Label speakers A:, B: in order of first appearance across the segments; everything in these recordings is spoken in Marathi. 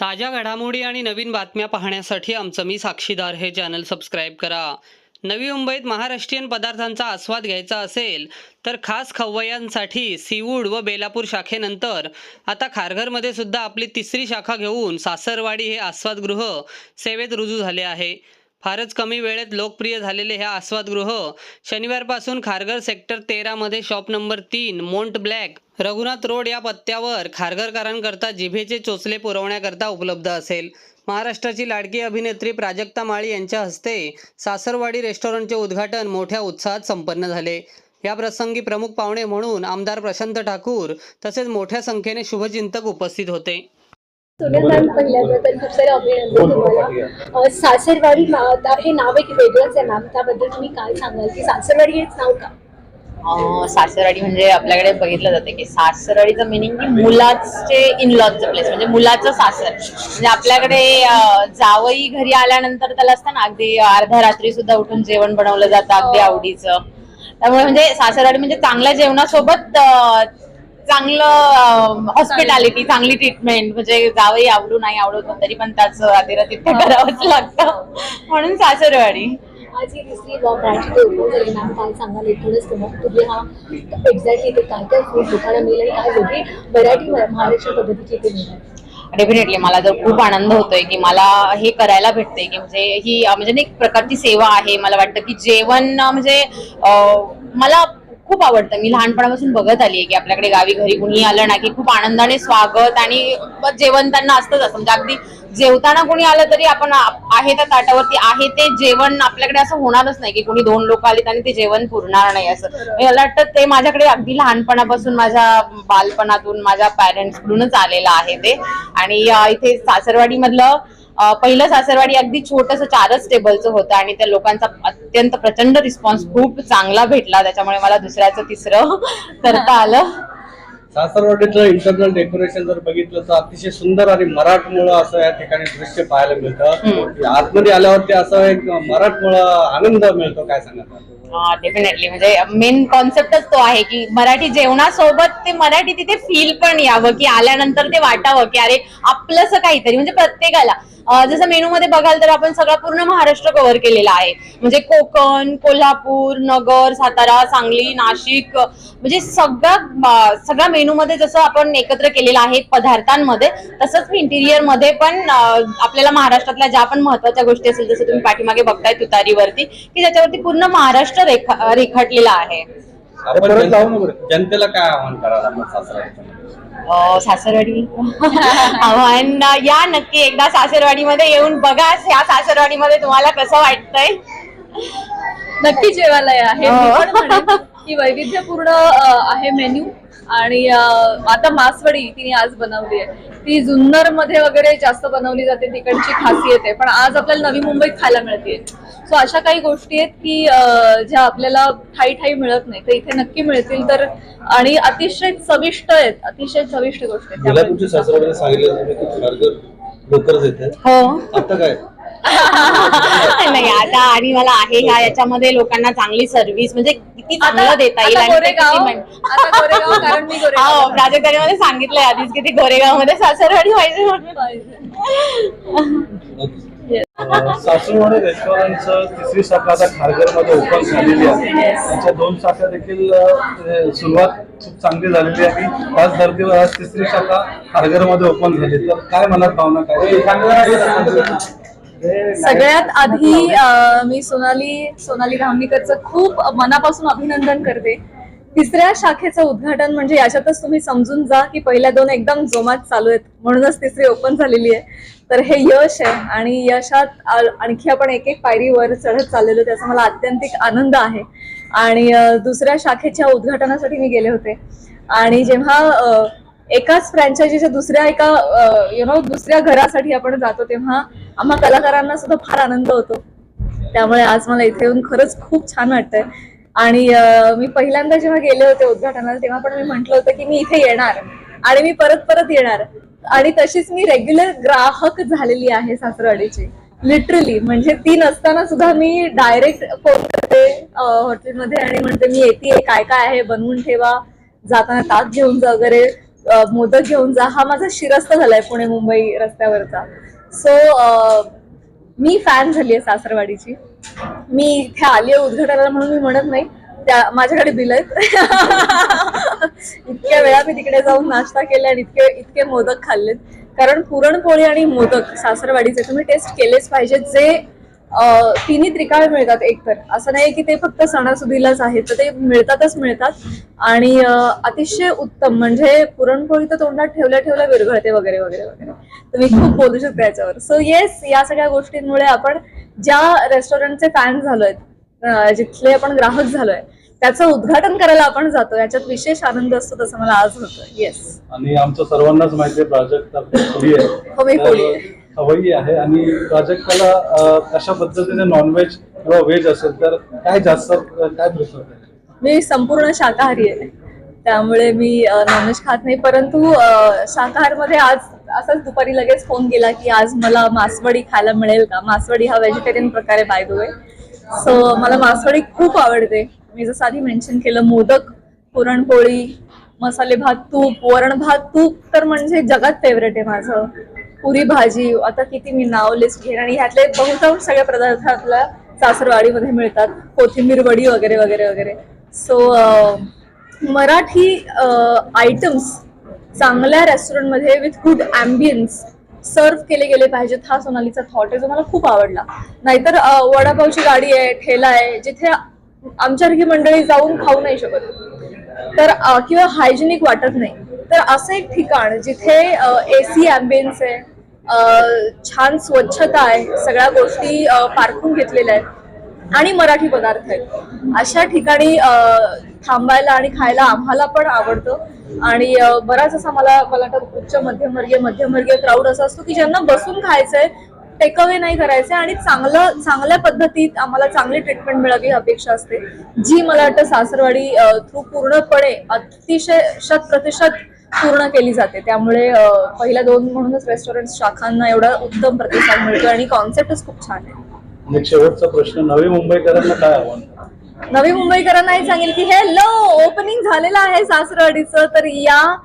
A: ताज्या घडामोडी आणि नवीन बातम्या पाहण्यासाठी आमचं मी साक्षीदार हे चॅनल सबस्क्राईब करा. नवी मुंबईत महाराष्ट्रीयन पदार्थांचा आस्वाद घ्यायचा असेल तर खास खवय्यांसाठी सीवूड व बेलापूर शाखेनंतर. आता खारघरमध्ये सुद्धा आपली तिसरी शाखा घेऊन सासरवाडी हे आस्वादगृह सेवेत रुजू झाले आहे. फारच कमी वेळेत लोकप्रिय झालेले हे आस्वादगृह. शनिवारपासून खारघर सेक्टर तेरामध्ये शॉप नंबर तीन मोंट ब्लॅक रघुनाथ रोड या पत्त्यावर खारघरकरांकरता जिभेचे चोचले पुरवण्याकरता उपलब्ध असेल. महाराष्ट्राची लाडकी अभिनेत्री प्राजक्ता माळी यांच्या हस्ते सासरवाडी रेस्टॉरंटचे उद्घाटन मोठ्या उत्साहात संपन्न झाले. या प्रसंगी प्रमुख पाहुणे म्हणून आमदार प्रशांत ठाकूर तसेच मोठ्या संख्येने शुभचिंतक उपस्थित होते.
B: सोनिया मॅम पहिल्यांदा तर खूप सारे अभिनंदन तुम्हाला. सासरवाडी हे नाव एक वेगळंच आहे मॅम त्याबद्दल तुम्ही काय सांगाल? की सासरवाडी हेच नाव का?
C: अं, सासरवाडी म्हणजे आपल्याकडे बघितलं जातं की सासरवाडीचं मिनिंग की मुलाचे इन लॉजचं प्लेस म्हणजे मुलाचं सासर. म्हणजे आपल्याकडे अं, जावई घरी आल्यानंतर त्याला असतं ना अगदी अर्ध्या रात्री सुद्धा उठून जेवण बनवलं जातं अगदी आवडीचं. त्यामुळे म्हणजे सासरवाडी म्हणजे चांगल्या जेवणासोबत अं, चांगलं हॉस्पिटॅलिटी चांगली ट्रीटमेंट म्हणजे जावई आवडू नाही आवडत तरी पण त्याचं करावंच लागतं. म्हणून सासरवाडी.
B: आज ही झाली. मॅम काय सांगाल? तुम्ही हा एक्झॅक्टली इथे काय काय फूड दुकानं मिळेल आणि काय वेगळी व्हरायटी महाराष्ट्र पद्धतीची इथे मिळेल?
C: डेफिनेटली मला तर खूप आनंद होतोय की मला हे करायला भेटते की म्हणजे ही म्हणजे एक प्रकारची सेवा आहे. मला वाटतं की जेवण म्हणजे मला खूप आवडतं. मी लहानपणापासून बघत आली आहे की आपल्याकडे गावी घरी कुणी आलं ना की खूप आनंदाने स्वागत आणि जेवण त्यांना असतंच असं. म्हणजे अगदी जेवताना कोणी आलं तरी आपण आहे त्या ताटावरती आहे ते जेवण आपल्याकडे असं होणारच नाही की कोणी दोन लोक आलीत आणि ते जेवण पुरणार नाही असं. मला वाटतं ते माझ्याकडे अगदी लहानपणापासून माझ्या बालपणातून माझ्या पॅरेंट्स कडूनच आलेलं आहे ते. आणि इथे सासरवाडी मधलं पहिलं सासरवाडी अगदी छोटस चारच टेबलचं होतं आणि त्या लोकांचा अत्यंत प्रचंड रिस्पॉन्स खूप चांगला भेटला. त्याच्यामुळे मला दुसऱ्याचं तिसरं करता आलं.
D: सासरवाडीचं इंटरनल डेकोरेशन जर बघितलं तर अतिशय सुंदर आणि मराठमोळं असं या ठिकाणी दृश्य पाहायला मिळतं. आतमध्ये आल्यावरती असं एक मराठमोळा आनंद मिळतो काय सांगतात
C: डेफिनेटली म्हणजे मेन कॉन्सेप्टच तो आहे की मराठी जेवणासोबत ते मराठी तिथे फील पण यावं की आल्यानंतर ते वाटावं की अरे आपलंच काहीतरी. म्हणजे प्रत्येकाला. जसं मेनू मध्ये बघाल तर आपण सगळा पूर्ण महाराष्ट्र कव्हर केलेला आहे. म्हणजे कोकण कोल्हापूर नगर सातारा सांगली नाशिक म्हणजे सगळ्या सगळ्या मेनू मध्ये जसं आपण एकत्र केलेलं आहे पदार्थांमध्ये तसंच इंटिरियरमध्ये पण आपल्याला महाराष्ट्रातल्या ज्या पण महत्त्वाच्या गोष्टी असेल जसं तुम्ही पाठीमागे बघताय तुतारीवरती की त्याच्यावरती पूर्ण महाराष्ट्र रेखा रेखाटलेला आहे.
D: आपण जन- जनतेला काय आव्हान कराल आपण सासरवाडीचं
C: अं, सासरवाडी. आव्हान या नक्की. एकदा सासरवाडीमध्ये येऊन बघा. ह्या सासरवाडीमध्ये तुम्हाला कसं वाटतंय?
E: नक्की जेवायला आहे मी
C: हो.
E: पण म्हणेन की वैविध्यपूर्ण अ, आहे मेन्यू. आणि आता मासवडी तिने आज बनवली आहे. ती जुन्नरमध्ये वगैरे जास्त बनवली जाते तिकडची खासियत आहे. पण आज आपल्याला नवी मुंबईत खायला मिळते. सो अशा काही गोष्टी आहेत की ज्या आपल्याला ठाई ठाई मिळत नाही. तर इथे नक्की मिळतील. तर आणि अतिशय चविष्ट आहेत. अतिशय चविष्ट गोष्टी आहेत
C: हो.
D: आता काय?
C: नाही आता आणि मला आहे ह्या याच्यामध्ये लोकांना चांगली सर्व्हिस म्हणजे किती चांगलं देता येईल
E: आता
C: आणि ते
E: गोरेगाव
C: किती म्हण-
E: आता गोरेगाव कारण मी गोरेगाव
C: हो प्राजक्तारीमध्ये सांगितलंय आधीच की ते गोरेगावमध्ये सासरवाडी पाहिजे म्हणून.
F: सासूरवाडी रेस्टॉरंटचं तिसरी शाखा आता खारघरमध्ये ओपन झालेली आहे. त्याच्या दोन शाखा देखील अं, सुरुवात खूप चांगली झालेली आहे. त्याच धर्तीवर आज तिसरी शाखा खारघरमध्ये ओपन झाली. तर काय मनात भावना काय?
E: सगळ्यात आधी मी सोनाली सोनाली धामणीकरचं खूप मनापासून अभिनंदन करते. तिसऱ्या शाखेचं उद्घाटन म्हणजे याच्यातच तुम्ही समजून जा की पहिल्या दोन एकदम जोमात चालू आहेत. म्हणूनच तिसरी ओपन झालेली आहे. तर हे यश आहे आणि यशात आणखी आपण एक एक पायरी वर चढत चाललेलो त्याचा मला अत्यंतिक आनंद आहे. आणि दुसऱ्या शाखेच्या उद्घाटनासाठी मी गेले होते. आणि जेव्हा एकाच फ्रँचायझीच्या दुसऱ्या एका यु नो दुसऱ्या घरासाठी आपण जातो तेव्हा आम्हा कलाकारांना सुद्धा फार आनंद होतो. त्यामुळे आज मला इथे येऊन खरंच खूप छान वाटतंय. आणि मी पहिल्यांदा जेव्हा गेले होते उद्घाटनाला तेव्हा पण मी म्हंटल होतं की मी इथे येणार आणि मी परत परत येणार. आणि तशीच मी रेग्युलर ग्राहक झालेली आहे सासरवाडीची. लिटरली म्हणजे ती नसताना सुद्धा मी डायरेक्ट फोन करते हॉटेलमध्ये आणि म्हणते मी येते काय काय आहे? बनवून ठेवा. जाताना ताक घेऊन जा वगैरे. मोदक घेऊन जा. हा माझा शिरस्त झालाय पुणे मुंबई रस्त्यावरचा. सो मी फॅन झाली आहे सासरवाडीची. मी इथे आली आहे उद्घाटनाला म्हणून मी म्हणत नाही. त्या माझ्याकडे बिल आहेत. इतक्या वेळा मी तिकडे जाऊन नाश्ता केला आणि इतके इतके मोदक खाल्लेत. कारण पुरणपोळी आणि मोदक सासरवाडीचे तुम्ही टेस्ट केलेच पाहिजेत. जे तिन्ही त्रिकाळ मिळतात एकतर. असं नाही की ते फक्त सणासुदीलाच आहेत तर ते मिळतातच मिळतात. आणि अतिशय उत्तम म्हणजे पुरणपोळी तर तोंडात ठेवल्या ठेवल्या विरघळते वगैरे वगैरे वगैरे. तुम्ही खूप बोलू शकता याच्यावर. सो येस या सगळ्या गोष्टींमुळे आपण ज्या रेस्टॉरंटचे फॅन झालोय जिथले आपण ग्राहक झालोय त्याचं उद्घाटन करायला आपण जातो याच्यात विशेष आनंद असतो तसं मला आज होतं येस
F: आणि आमचं सर्वांनाच माहिती आहे प्राजक्ता हवई आहे
E: मी
F: आणि प्राजक्ताला कशा पद्धतीने नॉनव्हेज किंवा व्हेज असेल तर काय जास्त काय प्रिफर
E: मी संपूर्ण शाकाहारी आहे. त्यामुळे मी नॉनव्हेज खात नाही. परंतु शाकाहारमध्ये आज असाच दुपारी लगेच फोन केला की आज मला मासवडी खायला मिळेल का? मासवडी हा व्हेजिटेरियन प्रकारे बाय द वे सो मला मासवडी खूप आवडते. मी जसं आधी मेन्शन केलं मोदक पुरणपोळी मसाले भात तूप वरण भात तूप तर म्हणजे जगात फेवरेट आहे माझं. पुरी भाजी आता किती मी नाव लिस्ट घेईन आणि ह्यातले बहुतांश सगळ्या पदार्थ आपल्या सासरवाडीमध्ये मिळतात. कोथिंबीर वडी वगैरे वगैरे वगैरे. सो मराठी आयटम्स चांगल्या रेस्टॉरंटमध्ये विथ गुड ॲम्बियन्स सर्व केले गेले पाहिजेत हा सोनालीचा थॉट आहे जो मला खूप आवडला. नाहीतर वडापावची गाडी आहे ठेला आहे जिथे आमच्यासारखी मंडळी जाऊन खाऊ नाही शकत. तर किंवा हायजेनिक वाटत नाही. तर असं एक ठिकाण जिथे ए सी आहे छान स्वच्छता आहे. सगळ्या गोष्टी पारखून घेतलेल्या आहेत. आणि मराठी पदार्थ आहेत. अशा ठिकाणी थांबायला आणि खायला आम्हाला पण आवडतं. आणि बराच असा मला मला वाटतं उच्च मध्यमवर्गीय मध्यमवर्गीय क्राऊड असा असतो की ज्यांना बसून खायचंय टेक अवे नाही करायचंय आणि चांगलं चांगल्या पद्धतीत आम्हाला चांगली ट्रीटमेंट मिळावी ही अपेक्षा असते. जी मला वाटतं सासरवाडी थ्रू पूर्णपणे अतिशय शत प्रतिशत पूर्ण केली जाते. त्यामुळे पहिल्या दोन म्हणूनच रेस्टॉरंट शाखांना एवढा उत्तम प्रतिसाद मिळतो आणि कॉन्सेप्टच खूप छान आहे.
F: शेवटचा प्रश्न नवी मुंबईकरांना काय आव्हान?
E: नवी मुंबईकरांनाही सांगेल की हॅलो ओपनिंग झालेलं आहे सासरवाडीचं तर या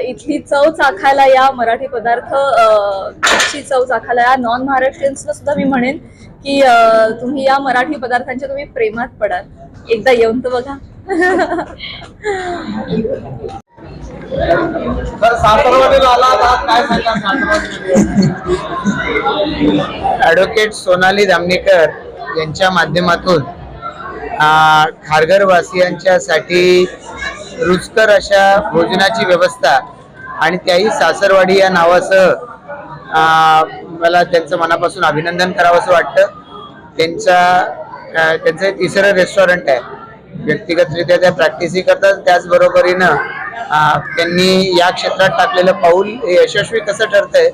E: इथली चव चाखायला या मराठी पदार्थ ची चव चाखायला या. नॉन महाराष्ट्रीयन्सला सुद्धा मी म्हणेन की तुम्ही या मराठी पदार्थांच्या तुम्ही प्रेमात पडाल. एकदा येऊन तर बघा.
G: ॲडव्होकेट सोनाली दामणेकर यांच्या माध्यमातून खारघरवासियांच्यासाठी रुचकर अशा भोजनाची व्यवस्था आणि त्याही सासरवाडी या नावासह मला त्यांचं मनापासून अभिनंदन करावंसं वाटतं. त्यांचा त्यांचं तिसरं रेस्टॉरंट आहे. व्यक्तिगतरित्या त्या प्रॅक्टिसही करतात. त्याचबरोबरीनं त्यांनी या क्षेत्रात टाकलेलं पाऊल हे यशस्वी कसं ठरतंय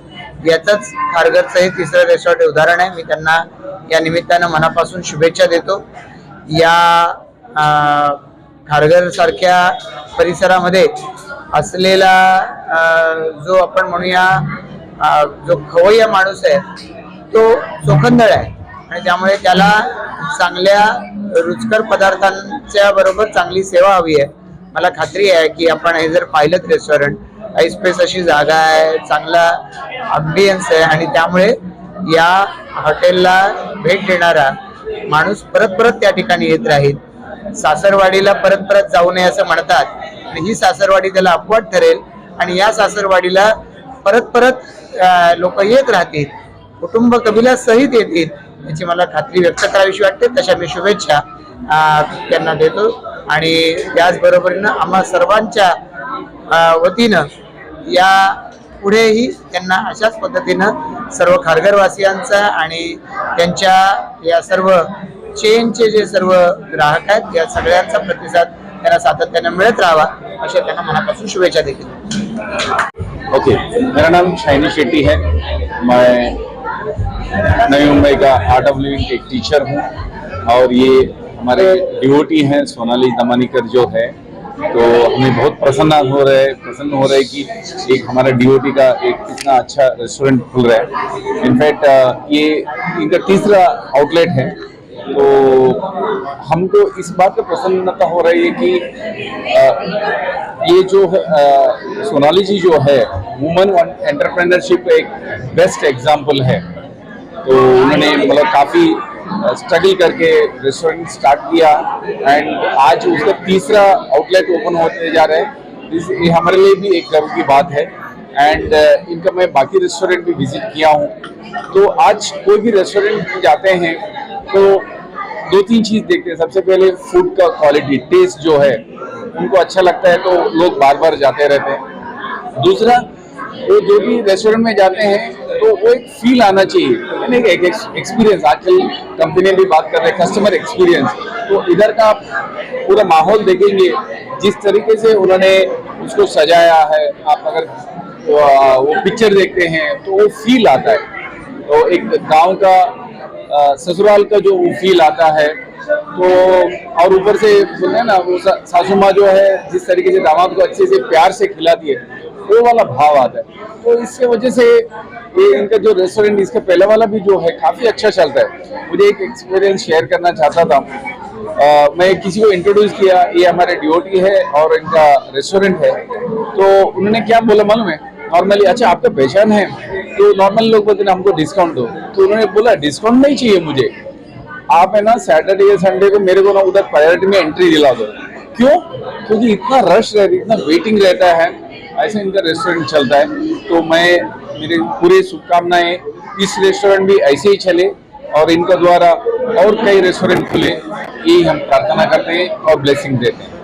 G: याचंच खारघरचं हे तिसरं रेसॉर्ट उदाहरण आहे. मी त्यांना या निमित्तानं मनापासून शुभेच्छा देतो. या खारघर सारख्या परिसरामध्ये असलेला जो आपण म्हणूया जो खवय्या माणूस आहे तो चोखंदळ आहे. आणि त्यामुळे त्याला चांगल्या रुचकर पदार्थांच्या बरोबर चांगली सेवा हवी आहे. मला खात्री आहे की आपण हे जर पाहिलं रेस्टॉरंट स्पेस अशी जागा आहे चांगला अम्बियन्स आहे आणि त्यामुळे या हॉटेलला भेट देणारा माणूस परत परत त्या ठिकाणी येत राहील. सासरवाडीला परत परत जाऊ नये असं म्हणतात आणि ही सासरवाडी त्याला अपवाद ठरेल आणि या सासरवाडीला परत परत लोक येत राहतील कुटुंब कबिला सहित येतील याची मला खात्री व्यक्त करावीशी वाटते. तशा मी शुभेच्छा त्यांना देतो. आणि त्याचबरोबरीनं आम्हा सर्वांच्या वतीनं या पुढेही त्यांना अशाच पद्धतीनं सर्व खारघरवासियांचा आणि त्यांच्या या सर्व चेनचे जे सर्व ग्राहक आहेत या सगळ्यांचा प्रतिसाद त्यांना सातत्यानं मिळत राहावा अशा त्यांना मनापासून शुभेच्छा देखील
H: ओके. मेरा नाम शाइनी शेट्टी है. मैं नई मुंबई का आर्ट ऑफ लिविंग एक टीचर हूँ और ये हमारे डिवोटी हैं सोनाली दमानिकर जो है तो हमें बहुत प्रसन्न हो रहे प्रसन्न हो रहे कि एक हमारा डिवोटी का एक इतना अच्छा रेस्टोरेंट खुल रहा है। इनफैक्ट ये इनका तीसरा आउटलेट है। तो हमको इस बात का प्रसन्नता हो रही है कि ये जो है, सोनाली जी जो है वुमन एंटरप्रेन्योरशिप एक बेस्ट एग्ज़ाम्पल है। तो उन्होंने मतलब काफ़ी स्ट्रगल करके रेस्टोरेंट स्टार्ट किया एंड आज उसका तीसरा आउटलेट ओपन होते जा रहे हैं। ये हमारे लिए भी एक गर्व की बात है एंड इनका मैं बाकी रेस्टोरेंट भी विज़िट किया हूँ। तो आज कोई भी रेस्टोरेंट जाते हैं तो दो तीन चीज़ देखते हैं। सबसे पहले फ़ूड का क्वालिटी टेस्ट जो है, उनको अच्छा लगता है तो लोग बार बार जाते रहते हैं। दूसरा वो जो भी रेस्टोरेंट में जाते हैं तो वो एक फील आना चाहिए। यानी एक एक्सपीरियंस आजकल कंपनी भी बात कर रहे हैं कस्टमर एक्सपीरियंस तो इधर का पूरा माहौल देखेंगे जिस तरीके से उन्होंने उसको सजाया है आप अगर वो, वो पिक्चर देखते हैं तो वो फील आता है। तो एक गाँव का ससुराल का जो वो फील आता है तो और ऊपर से बोलते ना वो सासू माँ जो है जिस तरीके से दामाद को अच्छे से प्यार से खिलाती है वो वाला भाव आता है। तो इसके वजह से ये इनका जो रेस्टोरेंट इसका पहले वाला भी जो है काफ़ी अच्छा चलता है। मुझे एक एक्सपीरियंस शेयर करना चाहता था। अ, मैं किसी को इंट्रोड्यूस किया ये हमारे डीओटी है और इनका रेस्टोरेंट है। तो उन्होंने क्या बोला मालूम है? नॉर्मली अच्छा आपका पहचान है। तो नॉर्मल लोग बोलते हैं हमको डिस्काउंट दो। तो उन्होंने बोला डिस्काउंट नहीं चाहिए मुझे। आप है ना सैटरडे या संडे को मेरे को ना उधर प्रायोरिटी में एंट्री दिला दो। क्यों? क्योंकि इतना रश रहता है इतना वेटिंग रहता है। ऐसे इनका रेस्टोरेंट चलता है। तो मैं, मेरे पूरी शुभकामनाएँ, इस रेस्टोरेंट भी ऐसे ही चले और इनका द्वारा और कई रेस्टोरेंट खुले। यही हम प्रार्थना करते हैं और ब्लेसिंग देते हैं।